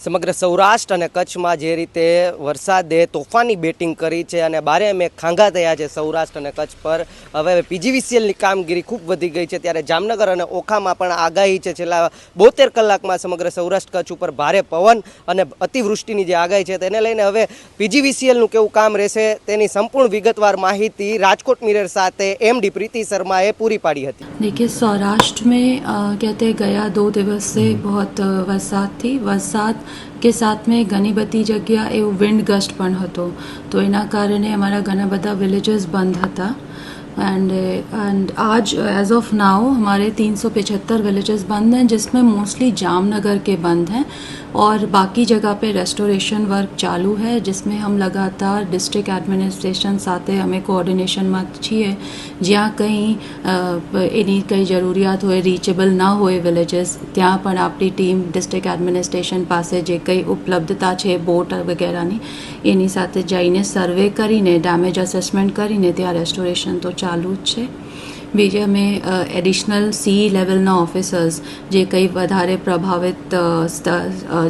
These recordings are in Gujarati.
સમગ્ર સૌરાષ્ટ્ર અને કચ્છમાં જે રીતે વરસાદે તોફાની બેટિંગ કરી છે અને બારે મેં ખાંગા થયા છે સૌરાષ્ટ્ર અને કચ્છ પર હવે પીજીવીસીએલની કામગીરી ખૂબ વધી ગઈ છે ત્યારે જામનગર અને ઓખામાં પણ આગાહી છે છેલ્લા બોતેર કલાકમાં સમગ્ર સૌરાષ્ટ્ર કચ્છ ઉપર ભારે પવન અને અતિવૃષ્ટિની જે આગાહી છે તેને લઈને હવે પીજીવીસીએલનું કેવું કામ રહેશે તેની સંપૂર્ણ વિગતવાર માહિતી રાજકોટ મિરર સાથે એમડી પ્રીતિ શર્માએ પૂરી પાડી હતી देखिए सौराष्ट्र में अ, कहते हैं गया दो दिवस से बहुत अ, વરસાદ થી વરસાદ કે સાથમાં ઘણી બધી જગ્યા એવું વિન્ડ ગસ્ટ પણ હતો. તો એના કારણે અમારા ઘણા બધા વિલેજીસ બંધ હતા. એન્ડ એન્ડ આજ એઝ ઓફ નાવ તીનસો 375 विलेजेस બંધ हैं जिसमें મોસ્ટલી જામનગર કે બંધ हैं और बाकी जगह पे रेस्टोरेशन वर्क चालू है जिसमें हम लगातार डिस्ट्रिक्ट एडमिनिस्ट्रेशन સાથે અમે કોઓર્ડિનેશનમાં છીએ જ્યાં કંઈ અ, એની કંઈ જરૂરિયાત હોય રીચેબલ ના હોય વિલેજીસ ત્યાં પણ આપણી ટીમ ડિસ્ટ્રિક્ટ એડમિનિસ્ટ્રેશન પાસે જે કંઈ ઉપલબ્ધતા છે બોટ વગેરેની એની સાથે જઈને સર્વે કરીને ડેમેજ અસેસમેન્ટ કરીને ત્યાં રેસ્ટોરેશન તો ચાલુ જ છે બીજે અમે એડિશનલ સી લેવલના ઓફિસર્સ જે કંઈ વધારે પ્રભાવિત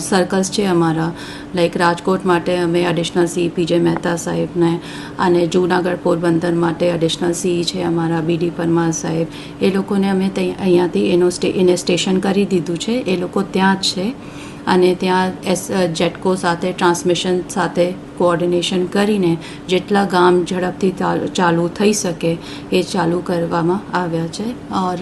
સર્કલ્સ છે અમારા લાઈક રાજકોટ માટે અમે એડિશનલ સી પીજે મહેતા સાહેબને અને જૂનાગઢ પોરબંદર માટે એડિશનલ સી છે અમારા બીડી પરમાર સાહેબ એ લોકોને અમે અહીંયાથી એનો સ્ટે એને સ્ટેશન કરી દીધું છે એ લોકો ત્યાં જ છે અને ત્યાં એસ જેટકો સાથે ટ્રાન્સમિશન સાથે કોઓર્ડિનેશન કરીને જેટલા ગામ ઝડપથી તા- ચાલુ થઈ શકે એ ચાલू કરવામાં આવ્યા છે और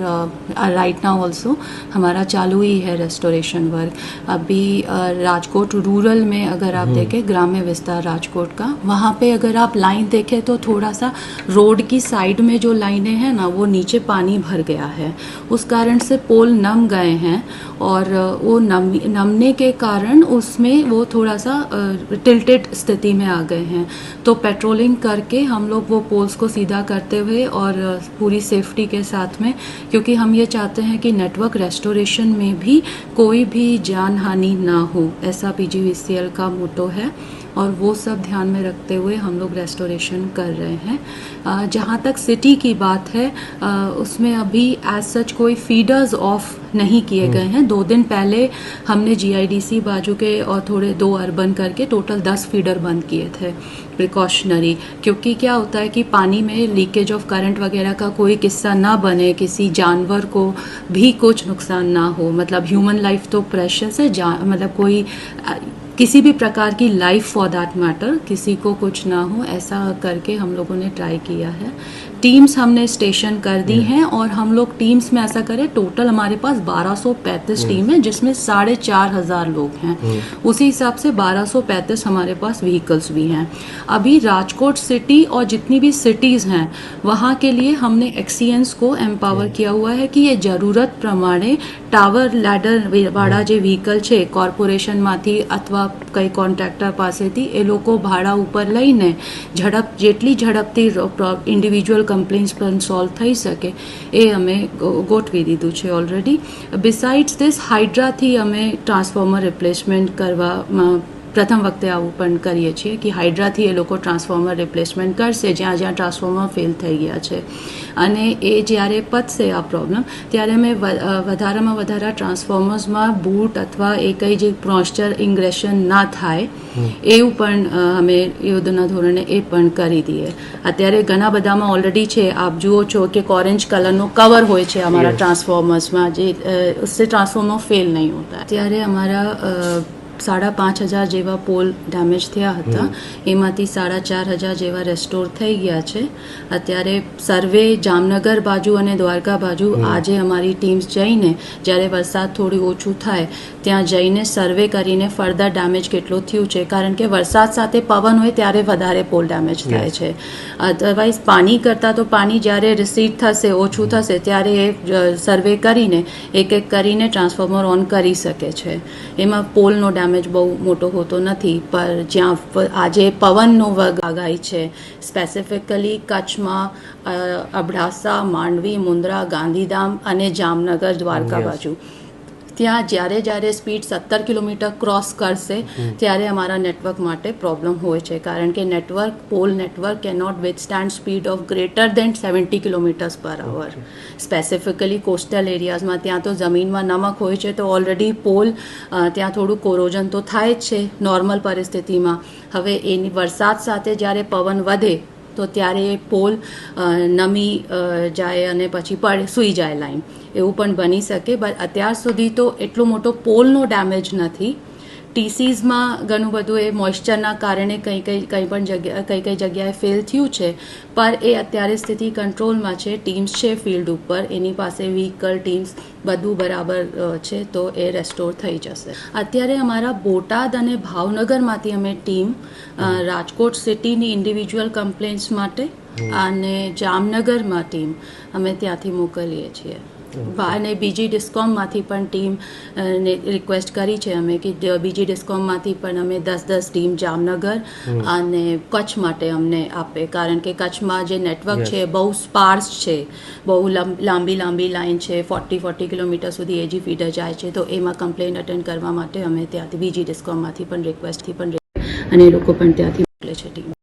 राइट नाउ ऑल्सो हमारा चालू ही है रेस्टोरेशन वर्क अभी अ, राजकोट रूरल में अगर आप देखें ग्राम्य विस्तार राजकोट का वहाँ पे अगर आप लाइन देखें तो थोड़ा सा रोड की साइड में जो लाइनें हैं ना वो नीचे पानी भर गया है उस कारण से पोल नम गए हैं और अ, वो नम नमने के कारण उसमें वो थोड़ा सा टिल्टेड स्थिति में आ गए हैं। तो पेट्रोलिंग करके हम लोग वो पोल्स को सीधा करते हुए और पूरी सेफ्टी के साथ में, क्योंकि हम ये चाहते हैं कि नेटवर्क रेस्टोरेशन में भी कोई भी जान हानि ना हो, ऐसा पीजीवीसीएल का मोटो है। और वो सब ध्यान में रखते हुए हम लोग रेस्टोरेशन कर रहे हैं। जहाँ तक सिटी की बात है उसमें अभी एज सच कोई फीडर्स ऑफ़ नहीं किए गए हैं। दो दिन पहले हमने जीआईडीसी बाजू के और थोड़े दो अर्बन करके टोटल दस फीडर बंद किए थे प्रिकॉशनरी क्योंकि क्या होता है कि पानी में लीकेज ऑफ़ करंट वगैरह का कोई किस्सा ना बने किसी जानवर को भी कुछ नुकसान ना हो। मतलब ह्यूमन लाइफ तो प्रेशस है जा मतलब कोई किसी भी प्रकार की लाइफ फॉर दैट मैटर किसी को कुछ ना हो ऐसा करके हम लोगों ने ट्राई किया है टीम्स हमने स्टेशन कर दी हैं और हम लोग टीम्स में ऐसा करें टोटल हमारे पास 1235 टीम है जिसमें साढ़े चार हजार लोग हैं उसी हिसाब से 1235 हमारे पास व्हीकल्स भी हैं अभी राजकोट सिटी और जितनी भी सिटीज़ हैं वहाँ के लिए हमने एक्सीएंस को एम्पावर किया हुआ है कि ये જરૂરત પ્રમાણે ટાવર લેડર વાળા જે વ્હીકલ છે કોર્પોરેશનમાંથી અથવા કંઈ કોન્ટ્રાક્ટર પાસેથી એ લોકો ભાડા ઉપર લઈને ઝડપ જેટલી ઝડપથી ઇન્ડિવિજ્યુઅલ કમ્પ્લેન્ટ્સ પણ સોલ્વ થઈ શકે, એ અમે ગોઠવી દીધું છે ઓલરેડી બિસાઇડ્સ ધીસ હાઇડ્રાથી અમે ટ્રાન્સફોર્મર રિપ્લેસમેન્ટ કરવામાં પ્રથમ વખતે આવું પણ કરીએ છીએ કે હાઇડ્રાથી એ લોકો ટ્રાન્સફોર્મર રિપ્લેસમેન્ટ કરશે જ્યાં જ્યાં ટ્રાન્સફોર્મર ફેલ થઈ ગયા છે. અને એ જ્યારે પતશે આ પ્રોબ્લેમ ત્યારે અમે વધારામાં વધારા ટ્રાન્સફોર્મર્સમાં બૂટ અથવા એ કંઈ જે મોઇસ્ચર ઇંગ્રેશન ના થાય એવું પણ અમે યુદ્ધના ધોરણે એ પણ કરી દઈએ. અત્યારે ઘણા બધામાં ઓલરેડી છે. આપ જુઓ છો કે ઓરેન્જ કલરનો કવર હોય છે અમારા ટ્રાન્સફોર્મર્સમાં જે ટ્રાન્સફોર્મર ફેલ નહીં હોતા. ત્યારે અમારા સાડા પાંચ હજાર જેવા પોલ ડેમેજ થયા હતા. એમાંથી સાડા ચાર હજાર જેવા રેસ્ટોર થઈ ગયા છે. અત્યારે સર્વે જામનગર બાજુ અને દ્વારકા બાજુ આજે અમારી ટીમ્સ જઈને જ્યારે વરસાદ થોડું ઓછું થાય ત્યાં જઈને સર્વે કરીને ફર્ધર ડેમેજ કેટલું થયું છે? કારણ કે વરસાદ સાથે પવન હોય ત્યારે વધારે પોલ ડેમેજ થાય છે. અધરવાઇઝ પાણી કરતાં તો પાણી જ્યારે રિસીટ થશે ઓછું થશે ત્યારે એ સર્વે કરીને એક એક કરીને ટ્રાન્સફોર્મર ઓન કરી શકે છે. એમાં પોલનો ડેમેજ બહુ મોટો હોતો નથી પર જ્યાં આજે પવનનો વર્ગ આગાહી છે સ્પેસિફિકલી કચ્છમાં અબડાસા માંડવી મુન્દ્રા ગાંધીધામ અને જામનગર દ્વારકા બાજુ. ત્યાં જ્યારે જ્યારે સ્પીડ સત્તર કિલોમીટર ક્રોસ કરશે ત્યારે અમારા નેટવર્ક માટે પ્રોબ્લેમ હોય છે. કારણ કે network pole network cannot withstand speed of greater than seventy kilometres per hour specifically coastal એરિયાઝમાં ત્યાં તો જમીનમાં નમક હોય છે તો ઓલરેડી પોલ ત્યાં થોડું કોરોજન તો થાય જ છે નોર્મલ પરિસ્થિતિમાં. હવે એની વરસાદ સાથે જ્યારે પવન વધે તો ત્યારે પોલ નમી જાય અને પછી પડે, સૂઈ જાય લાઈન એવું પણ બની શકે, બટ અત્યાર સુધી તો એટલો મોટો પોલનો ડેમેજ નથી. ટીસીઝમાં ઘણું બધું એ મોઇશ્ચરના કારણે કંઈ કંઈ કંઈ પણ જગ્યા કઈ કઈ જગ્યાએ ફેલ થયું છે. પર એ અત્યારે સ્થિતિ કંટ્રોલમાં છે. ટીમ્સ છે ફિલ્ડ ઉપર. એની પાસે વ્હીકલ ટીમ્સ બધું બરાબર છે તો એ રેસ્ટોર થઈ જશે. અત્યારે અમારા બોટાદ અને ભાવનગરમાંથી અમે ટીમ રાજકોટ સિટીની ઇન્ડિવિજ્યુઅલ કમ્પ્લેન્ટ્સ માટે અને જામનગરમાં ટીમ અમે ત્યાંથી મોકલીએ છીએ. અને બીજી ડિસ્કોમમાંથી પણ ટીમ ને રિક્વેસ્ટ કરી છે અમે કે બીજી ડિસ્કોમમાંથી પણ અમે દસ દસ ટીમ જામનગર અને કચ્છ માટે અમને આપે. કારણ કે કચ્છમાં જે નેટવર્ક છે બહુ સ્પાર્સ છે. બહુ લંબ- લાંબી લાઈન છે. ફોર્ટી ફોર્ટી કિલોમીટર સુધી એજી ફીડર જાય છે. તો એમાં કમ્પ્લેન અટેન્ડ કરવા માટે અમે ત્યાંથી બીજી ડિસ્કોમમાંથી પણ રિક્વેસ્ટથી પણ અને લોકો પણ ત્યાંથી મોકલે છે ટીમ